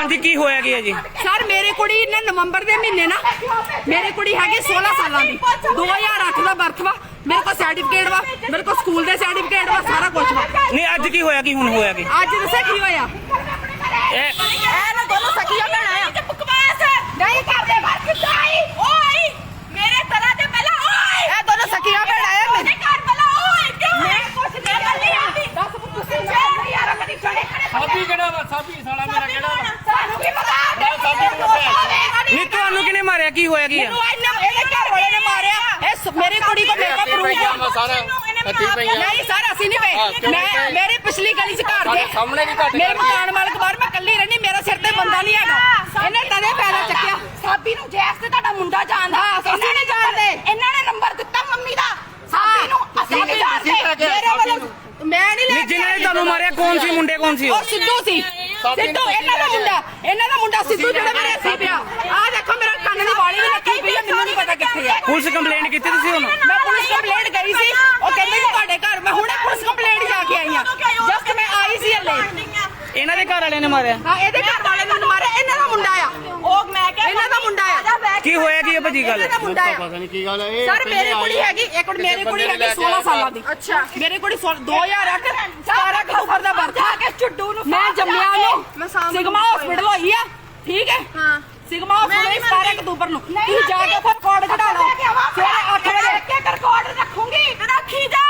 ਹਾਂਜੀ ਕੀ ਹੋਇਆ ਕੀ ਹੈ ਜੀ? ਸਰ ਮੇਰੀ ਕੁੜੀ ਨੇ ਨਵੰਬਰ ਦੇ ਮਹੀਨੇ ਨਾ ਮੇਰੀ ਕੁੜੀ ਹੈਗੀ 16 ਸਾਲਾਂ ਦੀ। 2008 ਦਾ ਬਰਥ ਵਾ ਮੇਰੇ ਕੋਲ ਸਰਟੀਫਿਕੇਟ ਵਾ ਮੇਰੇ ਕੋਲ ਸਕੂਲ ਦੇ ਸਰਟੀਫਿਕੇਟ ਵਾ ਸਾਰਾ ਕੁਝ ਵਾ। ਨਹੀਂ ਅੱਜ ਕੀ ਹੋਇਆ ਕੀ ਹੁਣ ਹੋਇਆ ਕੀ? ਅੱਜ ਦੱਸਿਆ ਕੀ ਹੋਇਆ? ਇਹ ਇਹ ਨਾ ਦੋਨੋਂ ਸਕੀਆਂ ਭੈਣਾਂ ਆ। ਬਕਵਾਸ ਨਹੀਂ ਕਰਦੇ ਵਰਕ ਚਾਈ ਓਏ ਮੇਰੇ ਤਰ੍ਹਾਂ ਦੇ ਪਹਿਲਾਂ ਓਏ। ਇਹ ਦੋਨੋਂ ਸਕੀਆਂ ਭੈਣਾਂ ਆ। ਮੇਰੇ ਘਰ ਪਹਿਲਾਂ ਓਏ ਕਿਉਂ? ਮੈਂ ਕੁਛ ਨਹੀਂ ਕਰਦੀ ਆਂਦੀ ਦੱਸ ਤੁਸੀਂ ਨਹੀਂ ਯਾਰ ਕਦੀ ਛੜੇ ਖੜੇ ਸਾਬੀ ਕਿਹੜਾ ਵਾ? ਸਾਬੀ ਸਾਲਾ ਮੇਰਾ ਕਿਹੜਾ ਵਾ ਸਾਨੂੰ ਕੀ ਪਤਾ ਨਹੀਂ ਤੁਹਾਨੂੰ ਕਿਹਨੇ ਮਾਰਿਆ? ਕੀ ਹੋਇਆ? ਕੀ ਆ? ਮੈਨੂੰ ਇਹਨੇ ਇਹਦੇ ਘਰ ਵਾਲੇ ਨੇ ਮਾਰਿਆ। ਇਹ ਸ- ਮੇਰੀ ਕੁੜੀ ਕੋ ਮੇਰੇ ਕੋਲ ਪਈਆਂ ਵਾ ਪ੍ਰੂਫ ਸਾਰਾ ਹੱਥੀ ਪਈਆਂ ਨਹੀਂ ਸਰ ਅਸੀਂ ਨਹੀਂ ਹਾਂ, ਪਏ। ਕਿਉਂ ਮੈਂ ਪਏ? ਮੇਰੀ ਪਿਛਲੀ ਗਲੀ ਚ ਘਰ ਸਾਡੇ ਦੇ ਸਾਹਮਣੇ ਵੀ ਘੱਟ ਮੇਰੇ ਕਰ ਗਏ। ਮਕਾਨ ਮਾਲਕ ਬਾਹਰ ਮੈਂ ਕੱਲੀ ਰਹਿਣੀ ਮੇਰਾ ਸਿਰ ਤੇ ਬੰਦਾ ਨਹੀਂ ਹੈਗਾ। ਇਹਨੇ ਤਦੇ ਪੈਰਾ ਚੱਕਿਆ। ਸਾਬੀ ਨੂੰ ਜੈਸ ਤੇ ਤੁਹਾਡਾ ਮੁੰਡਾ ਜਾਣਦਾ। ਅਸੀਂ ਨਹੀਂ ਜਾਣਦੇ। ਇਹਨਾਂ ਨੇ ਨੰਬਰ ਦਿੱਤਾ ਮੰਮੀ ਦਾ। ਸਾਬੀ ਨੂੰ ਅਸੀਂ ਨਹੀਂ ਤੁਸੀਂ ਲੈ ਕੇ ਜਾਣਦੇ ਆਏ ਮੇਰੇ ਸਾਬੀ ਵੱਲੋਂ ਮੈਂ ਨਹੀਂ ਲੈ ਜਿਨ੍ਹਾਂ ਨੇ ਤੁਹਾਨੂੰ ਮਾਰਿਆ ਕੌਣ ਸੀ ਮੁੰਡੇ ਕੌਣ ਸੀ ਉਹ? ਉਹ ਸਿੱਧੂ ਸੀ। ਸਿੱਧੂ ਇਹਨਾਂ ਦਾ ਮੁੰਡਾ। ਇਹਨਾਂ ਦਾ ਮੁੰਡਾ ਸਿੱਧੂ ਜਿਹੜਾ ਮੇਰੇ ਸੀ ਪਿਆ। ਆਹ ਦੇਖੋ ਕੰਨ ਦੀ ਵਾਲੀ ਵੀ ਲੱਗੀ ਪਈ ਆ ਮੈਨੂੰ ਨਹੀਂ ਪਤਾ ਕਿੱਥੇ ਆ। ਪੁਲਿਸ ਕੰਪਲੇਂਟ ਕੀਤੀ ਤੁਸੀਂ ਹੁਣ? ਮੈਂ ਪੁਲਿਸ ਕੰਪਲੇਂਟ ਗਈ ਸੀ। ਉਹ ਕਹਿੰਦੇ ਤੁਹਾਡੇ ਘਰ ਮੈਂ ਹੁਣੇ ਪੁਲਿਸ ਕੰਪਲੇਂਟ ਜਾ ਕੇ ਆਈ ਆ। ਜਸਟ ਮੈਂ ਆਈ ਸੀ ਹਲੇ। ਇਹਨਾਂ ਦੇ ਘਰ ਵਾਲਿਆਂ ਨੇ ਮਾਰਿਆ? ਹਾਂ ਇਹਦੇ ਘਰ ਵਾਲੇ ਨੇ ਮੈਨੂੰ ਮਾਰਿਆ। ਇਹਨਾਂ ਦਾ ਮੁੰਡਾ ਆ। ਉਹ ਮੈਂ ਕਿਹਾ ਇਹਨਾਂ ਦਾ ਮੁੰਡਾ ਆ। ਕੀ ਹੋਇਆ ਕੀ ਹੈ ਭਾਜੀ ਗੱਲ? ਇਹਨਾਂ ਦਾ ਮੁੰਡਾ ਆ। ਪਤਾ ਨਹੀਂ ਕੀ ਗੱਲ ਹੈ ਇਹ ਸਰ ਮੇਰੀ ਕੁੜੀ। ਹੈਗੀ ਇੱਕ ਮਿੰਟ ਮੇਰੀ ਕੁੜੀ ਹੈਗੀ ਲੈ ਕੇ 16 ਆਏ ਸਾਲਾਂ ਦੀ। ਅੱਛਾ। ਮੇਰੀ ਕੁੜੀ 2008 17 ਅਕਤੂਬਰ ਦਾ ਬਰਥ ਆ ਕੇ ਚੁੱਡੂ ਨੂੰ ਮੈਂ ਜੰਮਿਆ ਨੂੰ। ਸਿਗਮਾ ਹਸਪੀਟਲ ਹੋਈ ਆ। ਠੀਕ ਹੈ? ਹਾਂ। ਸਿਗਮਾ ਹਸਪੀਟਲ 17 ਅਕਤੂਬਰ ਨੂੰ। ਤੁਸੀਂ ਜਾ ਕੇ ਫਿਰ ਰਿਕਾਰਡ ਕਢਾ ਲਓ ਸਵੇਰੇ 8 ਵਜੇ। ਇੱਕ ਰਿਕਾਰਡ ਰੱਖੂੰਗੀ। ਰੱਖੀ ਜਾ।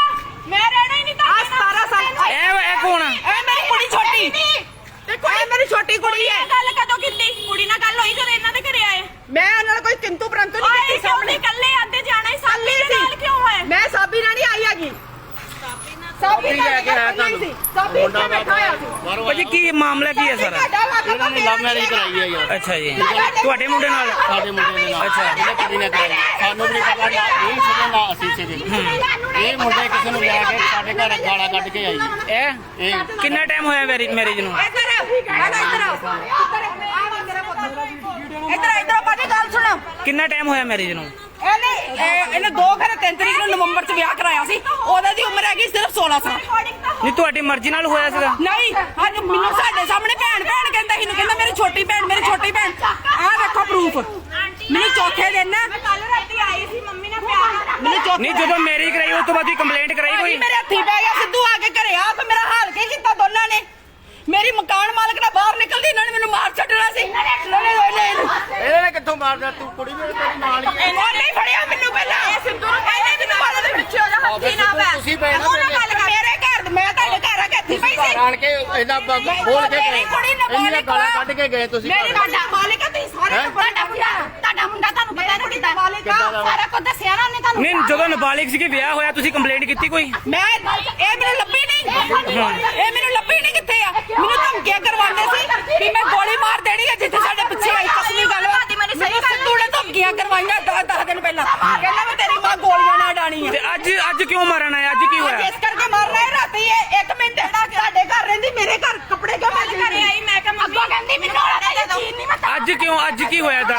ਮੈਂ ਰਹਿਣਾ ਹੀ ਨਹੀਂ ਤਾਂ 17 ਸਾਲ ਇਹ ਇਹ ਕੌਣ ਆ? ਇਹ ਮੇਰੀ ਕੁੜੀ ਛੋਟੀ। ਦੇਖੋ ਇਹ ਮੇਰੀ ਛੋਟੀ ਕੁੜੀ ਹੈ। ਗੱਲ ਕਦੋਂ ਕੀਤੀ? ਕੁੜੀ ਨਾਲ ਗੱਲ ਹੋਈ ਜਦੋਂ ਇਹਨਾਂ ਦੇ ਘਰੇ ਆਏ? ਮੈਂ ਇਹਨਾਂ ਨਾਲ ਕੋਈ ਕਿੰਤੂ ਪ੍ਰੰਤੂ ਨਹੀਂ ਕੀਤੀ ਸਾਹਮਣੇ ਨਹੀਂ ਇਕੱਲੇ ਆਂਦੇ ਜਾਣਾ ਹੀ ਸਾਲੀ ਦੇ ਨਾਲ ਕਿਉਂ ਹੋਏ ਮੈਂ ਸਾਬੀ ਨਾਲ ਨਹੀਂ ਆਈ ਹੈਗੀ ਸਾਬੀ ਨਾਲ ਲੈ ਕੇ ਆਇਆ ਤੁਹਾਨੂੰ। ਸਾਬੀ ਇੱਥੇ ਬੈਠਾ ਹੋਇਆ ਸੀ। ਬਾਹਰੋਂ ਭਾਜੀ ਕੀ ਮਾਮਲਾ ਕੀ ਹੈ ਸਾਰਾ? ਇਹਨਾਂ ਨੇ ਲਵ ਮੈਰਿਜ ਕਰਾਈ ਹੈ ਯਾਰ। ਅੱਛਾ ਜੀ। ਤੁਹਾਡੇ ਮੁੰਡੇ ਨਾਲ? ਸਾਡੇ ਮੁੰਡੇ ਦੇ ਨਾਲ। ਅੱਛਾ। ਇਹਨੇ ਕੁੜੀ ਨੇ ਕਰਾਈ। ਸਾਨੂੰ ਵੀ ਨਹੀਂ ਪਤਾ ਨਾ ਇਹ ਸੀਗੇ ਨਾ ਅਸੀਂ ਸੀਗੇ। ਇਹ ਮੁੰਡੇ ਕਿਸੇ ਨੂੰ ਲੈ ਕੇ ਸਾਡੇ ਘਰ ਗਾਲਾਂ ਕੱਢ ਕੇ ਆਈ। ਇਹ? ਇਹ। ਕਿੰਨਾ ਟਾਈਮ ਹੋਇਆ ਮੈਰਿਜ ਨੂੰ? ਇੱਧਰ ਇੱਧਰ ਇੱਧਰ। ਇੱਧਰ ਇੱਧਰ ਭਾਜੀ ਗੱਲ ਸੁਣੋ। ਕਿੰਨਾ ਟਾਈਮ ਹੋਇਆ ਮੈਰਿਜ ਨੂੰ? ਇਹਨੇ ਇਹ- ਇਹਨੇ 2 ਘਰੇ 3 ਤਰੀਕ ਨੂੰ ਨਵੰਬਰ ਚ ਵਿਆਹ ਕਰਾਇਆ ਸੀ। ਉਹਦੇ ਦੀ ਉਮਰ ਹੈਗੀ ਸਿਰਫ 16 ਸਾਲ। ਨਹੀਂ ਤੁਹਾਡੀ ਮਰਜ਼ੀ ਨਾਲ ਹੋਇਆ ਸੀਗਾ। ਨਹੀਂ ਅੱਜ ਮੈਨੂੰ ਸਾਡੇ ਸਾਹਮਣੇ ਭੈਣ ਭੈਣ ਕਹਿੰਦਾ ਸੀ ਨੂੰ ਕਹਿੰਦਾ ਮੇਰੀ ਛੋਟੀ ਭੈਣ ਮੇਰੀ ਛੋਟੀ ਭੈਣ। ਆਹ ਦੇਖੋ ਪ੍ਰੂਫ ਮੈਨੂੰ ਚੌਥੇ ਦਿਨ ਨਾ ਕੱਲ ਰਾਤੀ ਆਈ ਸੀ ਮੰਮੀ ਨਾਲ ਪਿਆਰ ਮੈਨੂੰ ਚੌਥੇ ਨਹੀਂ ਜਦੋਂ ਮੈਰਿਜ ਕਰਾਈ ਉਸ ਤੋਂ ਬਾਅਦ ਹੀ ਕੰਪਲੇਂਟ ਕਰਾਈ ਭਾਜੀ ਕੋਈ? ਮੇਰੇ ਹੱਥੀ ਪੈ ਗਿਆ ਸਿੱਧੂ ਆ ਕੇ ਘਰੇ ਆ ਤੇ ਮੇਰਾ ਹਾਲ ਕੀ ਕੀਤਾ ਦੋਨਾਂ ਨੇ ਮੇਰੀ ਮਕਾਨ ਮਾਲਕ ਨਾਲ ਬਾਹਰ ਨਿਕਲਦੀ ਇਹਨਾਂ ਨੇ ਮੈਨੂੰ ਮਾਰ ਛੱਡਣਾ ਸੀ ਇਹਨਾਂ ਨੇ ਇਹਨੇ ਇਹਨੇ ਨੇ ਕਿੱਥੋਂ ਮਾਰਦਾ ਤੂੰ ਕੁੜੀ ਵੀ ਤੇਰੀ ਨਾਲ ਹੀ ਹੈ ਇਹਨੇ ਨਹੀਂ ਫੜਿਆ ਮੈਨੂੰ ਪਹਿਲਾਂ ਇਹ ਸਿੱਧੂ ਨੂੰ ਕਹਿੰਦੇ ਮੈਨੂੰ ਮਾਰਨ ਦੇ ਪਿੱਛੇ ਹੋ ਜਾ ਆਹ ਫਿਰ ਸਿੱਧੂ ਤੁਸੀਂ ਨਾ ਉਹਨੇ ਮੇਰੇ। ਗੱਲ ਕਰ ਮੇਰੇ ਘਰ ਮੈਂ ਤੁਹਾਡੇ ਘਰ ਆ ਕੇ ਹੱਥੀ ਪਈ ਸੀ ਆਣ ਕੇ ਇਹਦਾ ਬ- ਬੋਲ ਕੇ ਮੇਰੀ ਗਏ ਮਾਲਿਕ ਗਾਲਾਂ। ਕੱਢ ਕੇ ਗਏ ਤੁਸੀਂ ਮੇਰੀ। ਤੁਹਾਡਾ ਮਾਲਿਕ ਆ ਤੁਸੀਂ ਸਾਰੇ ਹੈਂ? ਤੁਹਾਡਾ ਮੁੰਡਾ ਤੁਹਾਡਾ ਮੁੰਡਾ ਤੁਹਾਨੂੰ ਪਤਾ ਨਾ ਕਿੱਦਾਂ ਮਾਲਿਕ? ਸਾਰਾ ਕੁਝ ਦੱਸਿਆ ਨਾ ਉਹਨੇ ਤੁਹਾਨੂੰ ਨਹੀਂ ਜਦੋਂ ਨਾਬਾਲਿਗ ਸੀਗੀ ਵਿਆਹ ਹੋਇਆ ਤੁਸੀਂ ਕੰਪਲੇਂਟ ਕੀਤੀ ਕੋਈ ਮੈਂ ਇਹ ਮੈਨੂੰ ਲੱਭੀ ਨਹੀਂ ਇਹ ਮੈਨੂੰ ਲੱਭੀ ਨਹੀਂ ਕਿੱਥੇ ਆ ਮੈਨੂੰ ਧਮਕੀਆਂ ਕਰਵਾਉਂਦੇ ਸੀ ਵੀ ਮੈਂ ਗੋਲੀ ਮਾਰ ਦੇਣੀ ਹੈ ਜਿੱਥੇ ਸਾਡੇ ਪਿੱਛੇ ਆਈ ਕਸਮੀ ਨੇ ਧਮਕੀਆਂ ਕਰਵਾਈਆਂ 10 ਦਿਨ ਪਹਿਲਾਂ। ਕਹਿੰਦਾ ਮੈਂ ਤੇਰੀ ਮਾਂ ਗੋਲੀਆਂ ਨਾਲ ਡਾਣੀ ਆ। ਤੇ ਅੱਜ ਅੱਜ ਕਿਉਂ ਮਾਰਨ ਆਇਆ? ਅੱਜ ਕੀ ਹੋਇਆ? ਇਸ ਕਰਕੇ ਮਰ ਰਹੇ ਰਾਤੀ ਇਹ ਇੱਕ ਮਿੰਟ ਸਾਡੇ ਘਰ ਰਹਿੰਦੀ ਮੇਰੇ ਘਰ ਕੱਪੜੇ ਕਿਉਂ ਭੇਜ ਘਰੇ ਆਈ ਮੈਂ ਕਿਹਾ ਮੰਮੀ ਅੱਗੋਂ ਕਹਿੰਦੀ ਮੈਨੂੰ ਉਹਨਾਂ ਦਾ ਯਕੀਨ ਨਹੀਂ ਮੈਂ ਅੱਜ ਕਿਉਂ ਅੱਜ ਕੀ ਹੋਇਆ ਦਾ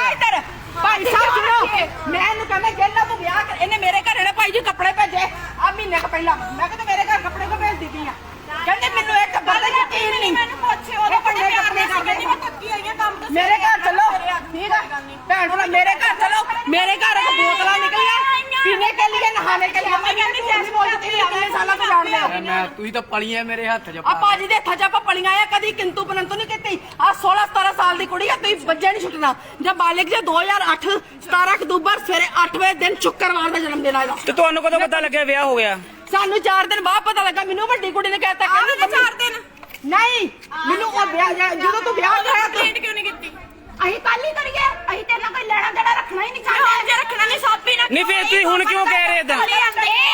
ਭਾਈ ਸਾਹਿਬ ਸੁਣੋ ਮੈਂ ਇਹਨੂੰ ਕਹਿੰਦਾ ਜੇਲਾ ਤੂੰ ਵਿਆਹ ਕਰ ਇਹਨੇ ਮੇਰੇ ਘਰੇ ਨੇ ਭਾਈ ਜੀ ਕੱਪੜੇ ਭੇਜੇ। ਆ ਮਹੀਨੇ ਕੁ ਪਹਿਲਾਂ ਮੈਂ ਕਹਿੰਦਾ ਮੇਰੇ ਘਰ ਕੱਪੜੇ ਕੋ ਭੇਜਦੀ ਪਈ ਆ? ਕਹਿੰਦੇ ਮੈਨੂੰ ਇਹ ਟੱਬਰ ਦਾ ਯਕੀਨ ਨਹੀਂ ਮੈਨੂੰ ਪੁੱਛੇ ਉਹਦੇ ਇਹ ਬੜੇ ਪਿਆਰ ਨਾਲ ਕਰਦੇ ਕਹਿੰਦੀ ਮੈਂ ਥੱਕੀ ਹੋਈ ਆ ਕੰਮ ਤੋਂ ਮੇਰੇ ਘਰ ਚੱਲੋ ਠੀਕ ਆ ਭੈਣ ਭਰਾ ਮੇਰੇ ਘਰ ਚੱਲੋ ਮੇਰੇ ਘਰ ਇੱਕ ਬੋਤਲਾਂ ਨਿਕਲੀਆਂ ਪੀਣੇ ਕੇ ਲਈ ਨਹਾਣੇ ਕੇ ਲਈ ਮੈਂ ਕਹਿੰਦੀ ਜੈਸ ਬੋਲਦੀ ਤੇਰੇ ਕਿੰਨੇ ਸਾਲਾਂ ਤੋਂ ਜਾਣਦੇ ਹੋ ਮੈਂ ਤੁਸੀਂ ਤਾਂ ਪਲੀਆਂ ਮੇਰੇ ਹੱਥ 'ਚ ਆ ਪਾਜੀ ਦੇ। ਹੱਥਾਂ 'ਚ ਆਪਾਂ ਪਲੀਆਂ ਆ ਕਦੀ ਕਿੰਤੂ ਪਰੰਤੂ ਨਹੀਂ ਕੀਤੀ। ਆ 16 17 ਸਾਲ ਦੀ ਕੁੜੀ ਆ ਤੁਸੀਂ ਬੱਜੇ ਨਹੀਂ ਛੁੱਟਣਾ। ਜਾਂ ਬਾਲਿਕ ਜੇ 2008 17 ਅਕਤੂਬਰ ਸਵੇਰੇ 8 ਵਜੇ ਦਿਨ ਸ਼ੁੱਕਰਵਾਰ ਦਾ ਜਨਮ ਦਿਨ ਆ ਇਹਦਾ। ਤੇ ਤੁਹਾਨੂੰ ਕਦੋਂ ਪਤਾ ਲੱਗਿਆ ਵਿਆਹ ਹੋ ਗਿਆ? ਸਾਨੂੰ 4 ਦਿਨ ਬਾਅਦ ਪਤਾ ਲੱਗਾ ਮੈਨੂੰ ਵੱਡੀ ਕੁੜੀ ਨੇ ਕਹਿਤਾ ਕਹਿੰਦੀ ਦਿਨ? ਨਹੀਂ ਮੈਨੂੰ ਉਹ ਵਿਆਹ ਜਦੋਂ ਤੂੰ ਵਿਆਹ ਕਰਾਇਆ ਤੂੰ ਕੰਪਲੇਂਟ ਕਿਉਂ ਨਹੀਂ ਕੀਤੀ? ਅਸੀਂ ਕੱਲ ਹੀ ਕਰੀਏ ਅਸੀਂ ਤੇਰੇ ਨਾਲ ਕੋਈ ਲੈਣਾ ਦੇਣਾ ਰੱਖਣਾ ਹੀ ਨਹੀਂ ਜੇ ਰੱਖਣਾ ਨਹੀਂ ਸਾਪੀ ਨਾ ਨਹੀਂ ਫਿਰ ਤੁਸੀਂ ਹੁਣ ਕਿਉਂ ਕਹਿ ਰਹੇ ਏਦਾਂ ਇਹ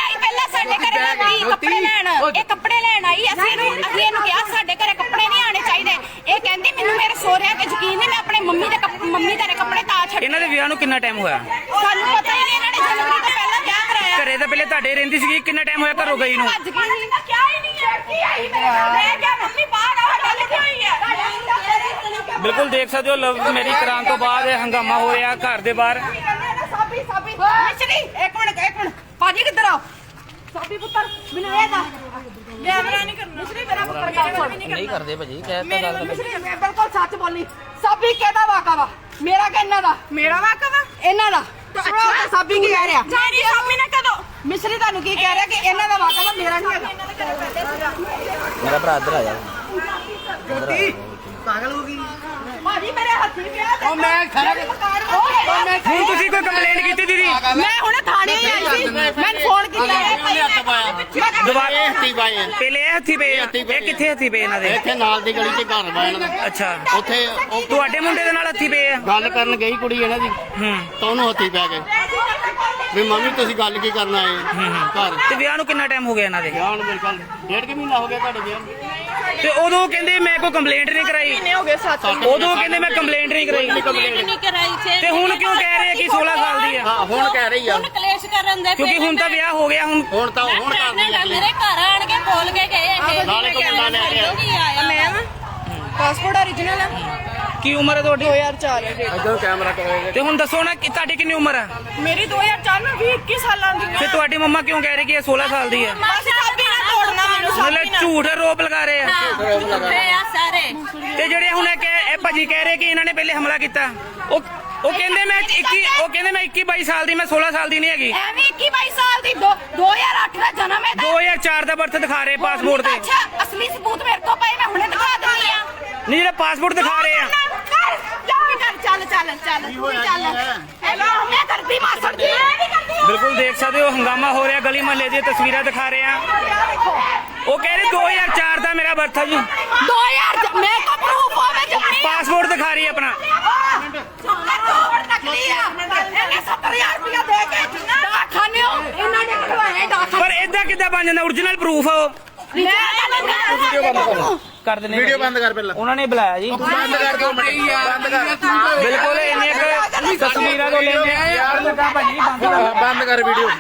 ਸਾਡੇ ਘਰੇ ਆਈ ਕੱਪੜੇ ਲੈਣ। ਇਹ ਕੱਪੜੇ ਲੈਣ ਆਈ। ਅਸੀਂ ਇਹਨੂੰ ਅਸੀਂ ਇਹਨੂੰ ਕਿਹਾ ਸਾਡੇ ਘਰੇ ਕੱਪੜੇ ਨਹੀਂ ਆਣੇ ਚਾਹੀਦੇ। ਇਹ ਕਹਿੰਦੀ ਮੈਨੂੰ ਮੇਰੇ ਸੋਹਰਿਆਂ ਤੇ ਯਕੀਨ ਨਹੀਂ ਮੈਂ ਆਪਣੇ ਮੰਮੀ ਦੇ ਕੱਪ- ਮੰਮੀ ਦੇ ਕੱਪੜੇ ਤਾਂ ਛੱਡ ਇਹਨਾਂ ਦੇ ਵਿਆਹ ਨੂੰ ਕਿੰਨਾ ਟਾਈਮ ਹੋਇਆ? ਸਾਨੂੰ ਪਤਾ ਹੀ ਨਹੀਂ ਇਹਨਾਂ ਨੇ ਜਨਵਰੀ ਤੋਂ ਪਹਿਲਾਂ ਵਿਆਹ ਕਰਾਇਆ। ਘਰੇ ਤਾਂ ਪਹਿਲੇ ਤੁਹਾਡੇ ਰਹਿੰਦੀ ਸੀਗੀ ਕਿੰਨਾ ਟਾਈਮ ਹੋਇਆ ਘਰੋਂ ਗਈ ਨੂੰ? ਭੱਜ ਗਈ ਸੀ ਕਿਹਾ ਹੀ ਨਹੀਂ ਹੈ। ਕੀ ਆਈ ਮੈਂ ਕਿਹਾ ਮੰਮੀ ਬਾਹਰ ਆ। ਗੱਲ ਕਿਉਂ ਹੋਈ ਹੈ। ਬਿਲਕੁਲ ਦੇਖ ਸਕਦੇ ਹੋ ਲਵ ਮੇਰੀ ਕਰਾਉਣ ਤੋਂ ਬਾਅਦ ਇਹ ਹੰਗਾਮਾ ਹੋ ਰਿਹਾ ਘਰ ਦੇ ਬਾਹਰ। ਸਾਬੀ ਸਾਬੀ। ਮਿਸ਼ਰੀ ਇੱਕ ਮਿੰਟ ਇੱਕ ਮਿੰਟ। ਭਾਜੀ ਕਿੱਧਰ ਆਓ? ਸਾਬੀ ਪੁੱਤਰ ਮੈਨੂੰ ਇਹ ਦਾ ਕੈਮਰਾ ਨਹੀਂ ਕਰਨਾ। ਮਿਸਰੀ ਮੇਰਾ ਪੁੱਤਰ ਗੱਲ ਸੁਣ ਨਹੀਂ ਕਰਦੇ ਭਾਜੀ ਕਹਿ ਮੇਰੀ ਗੱਲ ਮਿਸਰੀ ਮੈਂ ਬਿਲਕੁਲ ਸੱਚ ਬੋਲੀ। ਸਾਬੀ ਕਿਹਦਾ ਵਾਕਾ ਵਾ? ਮੇਰਾ ਕਿ ਇਹਨਾਂ ਦਾ? ਮੇਰਾ ਵਾਕਾ ਵਾ? ਇਹਨਾਂ ਦਾ। ਸੁਣੋ ਤੇ ਸਾਬੀ ਕੀ ਕਹਿ ਰਿਹਾ। ਮੇਰੀ ਸਾਬੀ ਨੇ ਕਦੋਂ? ਮਿਸਰੀ ਤੁਹਾਨੂੰ ਕੀ ਕਹਿ ਰਿਹਾ ਕਿ ਇਹਨਾਂ ਦਾ ਵਾਕਾ ਵਾ ਮੇਰਾ ਨਹੀਂ ਹੈਗਾ। ਮੇਰਾ ਭਰਾ ਇੱਧਰ ਆ ਜਾ। ਭਾਜੀ ਮੇਰੇ ਹੱਥੀ ਪਿਆ। ਤੇ ਉਹ ਮੈਂ ਖੜਾ ਉਹ ਮੈਂ ਹੁਣ ਤੁਸੀਂ ਕੋਈ ਕੰਪਲੇਂਟ ਕੀਤੀ ਦੀਦੀ? ਮੈਂ ਹੁਣੇ ਥਾਣੇ ਹੀ ਆਈ ਸੀ ਮੈਨੂੰ ਫੋਨ ਕੀਤਾ ਉਹਨੇ ਹੱਥ ਪਾਇਆ ਦੁਬਾਰਾ ਇਹ ਹੱਥੀ ਪਾਏ ਆ। ਪਹਿਲੇ ਇਹ ਹੱਥੀ ਪਏ ਆ? ਹੱਥੀ ਪਏ ਇਹ ਕਿੱਥੇ ਹੱਥੀ ਪਏ ਇਹਨਾਂ ਦੇ? ਇੱਥੇ ਨਾਲ ਦੀ ਗਲੀ 'ਚ ਘਰ ਵਾ ਇਹਨਾਂ ਦਾ। ਅੱਛਾ। ਉੱਥੇ ਉਹ ਤੁਹਾਡੇ ਮੁੰਡੇ ਦੇ ਨਾਲ ਹੱਥੀ ਪਏ ਆ? ਗੱਲ ਕਰਨ ਗਈ ਕੁੜੀ ਇਹਨਾਂ ਦੀ। ਹੂੰ। ਤਾਂ ਉਹਨੂੰ ਹੱਥੀ ਪੈ ਗਏ। ਵੀ ਮੰਮੀ ਤੁਸੀਂ ਗੱਲ ਕੀ ਕਰਨ ਆਏ ਘਰ। ਤੇ ਵਿਆਹ ਨੂੰ ਕਿੰਨਾ ਟਾਈਮ ਹੋ ਗਿਆ ਇਹਨਾਂ ਦੇ? ਵਿਆਹ ਨੂੰ ਮੇਰੇ ਕੋਲ ਡੇਢ ਕੁ ਮਹੀਨਾ ਹੋ ਗਿਆ ਤੁਹਾਡੇ ਵਿਆਹ ਨੂੰ। ਤੇ ਉਦੋਂ ਕਹਿੰਦੇ ਮੈਂ ਕੋਈ ਕੰਪਲੇਂਟ ਨਹੀਂ ਕਰਾਈ। ਹੋ ਗਏ ਸੱਤ ਉਦੋਂ ਕਹਿੰਦੇ ਮੈਂ ਕੰਪਲੇਂਟ ਨਹੀਂ ਕਰਾਈ। ਨਹੀਂ ਕਰਾਈ ਛੇ ਤੇ ਹੁਣ ਕਿਉਂ ਕਹਿ ਰਹੇ ਕਿ 16 ਸਾਲ ਦੀ ਆ ਹਾਂ ਹੁਣ ਕਹਿ ਰਹੀ ਆ। ਹੁਣ ਕਲੇਸ਼ ਕਰਨ ਦੇ ਕਿਉਂਕਿ ਹੁਣ ਤਾਂ ਵਿਆਹ ਹੋ ਗਿਆ ਹੁਣ ਹੁਣ ਤਾਂ ਹੁਣ ਕਰਦੀ ਆ ਮੇਰੇ ਘਰ ਆਣ ਕੇ ਬੋਲ ਕੇ ਗਏ ਇਹ। ਨਾਲੇ ਕੋਈ ਮੁੰਡਾ ਲੈ ਕੇ ਆਇਆ। ਮੈਮ ਪਾਸਪੋਰਟ origignal ਹੈ ਕੀ ਉਮਰ ਹੈ ਤੁਹਾਡੀ? 2004 ਹੈ ਇੱਧਰ ਕੈਮਰਾ ਕਰੋਗੇ ਤੇ ਹੁਣ ਦੱਸੋ ਨਾ ਕਿ ਤੁਹਾਡੀ ਕਿੰਨੀ ਉਮਰ ਆ? ਮੇਰੀ 2004 ਨੂੰ ਵੀ 21 ਸਾਲਾਂ ਦੀ ਤੇ ਤੁਹਾਡੀ ਮੰਮਾ ਕਿਉਂ ਕਹਿ ਰਹੇ ਕਿ ਇਹ 16 ਸਾਲ ਦੀ ਆ? ਬਸ ਸਾਬੀ ਨਾ ਤੋੜਨਾ ਮੈਨੂੰ ਮਤਲਬ ਝੂਠ ਰੋਪ ਲਗਾ ਰਹੇ ਆ। ਝੂਠੇ ਆ। ਸਾਰੇ। ਤੇ ਜਿਹੜੇ ਹੁਣ ਇਹ ਭਾਜੀ ਕਹਿ ਰਹੇ ਕਿ ਇਹਨਾਂ ਨੇ ਪਹਿਲੇ ਹਮਲਾ ਕੀਤਾ ਉਹ ਉਹ ਕਹਿੰਦੇ ਮੈਂ 21 ਉਹ ਕਹਿੰਦੇ ਮੈਂ 21 22 ਸਾਲ ਦੀ ਮੈਂ 16 ਸਾਲ ਦੀ ਨਹੀਂ ਹੈਗੀ। ਐਵੇਂ 21 22 ਸਾਲ ਦੀ ਦੋ- 2008 ਦਾ ਜਨਮ ਹੈ ਤਾਂ। 2004 ਦਾ ਬਰਥ ਦਿਖਾ ਰਹੇ ਪਾਸਪੋਰਟ ਤੇ। ਅੱਛਾ ਅਸਲੀ ਸਬੂਤ ਮੇਰੇ ਕੋਲ ਪਏ ਮੈਂ ਹੁਣੇ ਦਿਖਾ ਦਿੰਦੀ ਆ ਨਹੀਂ ਜਿਹੜਾ ਪਾਸਪੋਰਟ ਦਿਖਾ ਰਹੇ ਆ। ਕਰ ਜਾ ਵੀ ਕਰ ਚੱਲ ਚੱਲ ਚੱਲ ਤੂੰ ਚੱਲ। ਐਵੇਂ ਮੈਂ ਕਰਦੀ ਮਾਸੜ ਜੀ ਇਹ ਨਹੀਂ ਕਰਦੀ ਬਿਲਕੁਲ ਦੇਖ ਸਕਦੇ ਹੋ ਹੰਗਾਮਾ ਹੋ ਰਿਹਾ ਗਲੀ ਮਹੱਲੇ ਦੀਆਂ ਤਸਵੀਰਾਂ ਦਿਖਾ ਰਹੇ ਆ। ਉਹ ਕਹਿ ਰਹੇ 2004 ਦਾ ਮੇਰਾ ਬਰਥ ਹੈ ਜੀ। 2000 ਚ- ਮੇਰੇ ਕੋਲ ਪ੍ਰੂਫ ਹੋਵੇ ਪਾਸਪੋਰਟ ਦਿਖਾ ਰਹੀ ਹੈ ਆਪਣਾ ਪਾਸਪੋਰਟ ਨਕਲੀ ਆ ਇਹਨੇ 70000 ਰੁਪਇਆ ਦੇ ਕੇ ਡਾਕ ਖਾਨੇ ਹੋ ਇਹਨਾਂ ਨੇ ਕਢਵਾਏ ਡਾਕ ਪਰ ਇਦਾਂ ਕਿੱਦਾਂ ਬਣ ਜਾਂਦਾ? origignal ਪ੍ਰੂਫ ਵੀਡੀਓ ਬੰਦ ਕਰ ਦਿੰਦੇ ਵੀਡੀਓ ਬੰਦ ਕਰ ਪਹਿਲਾਂ। ਉਹਨਾਂ ਨੇ ਬੁਲਾਇਆ ਜੀ। ਬੰਦ ਕਰ ਦੋ ਮਿੰਟ ਬੰਦ ਕਰ। ਬਿਲਕੁਲ ਇੰਨੇ ਕੁ ਤਸਵੀਰਾਂ ਤੋਂ ਲੈਂਦੇ ਆ। ਯਾਰ ਲੱਗਾ ਭਾਜੀ ਬੰਦ ਬੰਦ ਕਰ ਵੀਡੀਓ।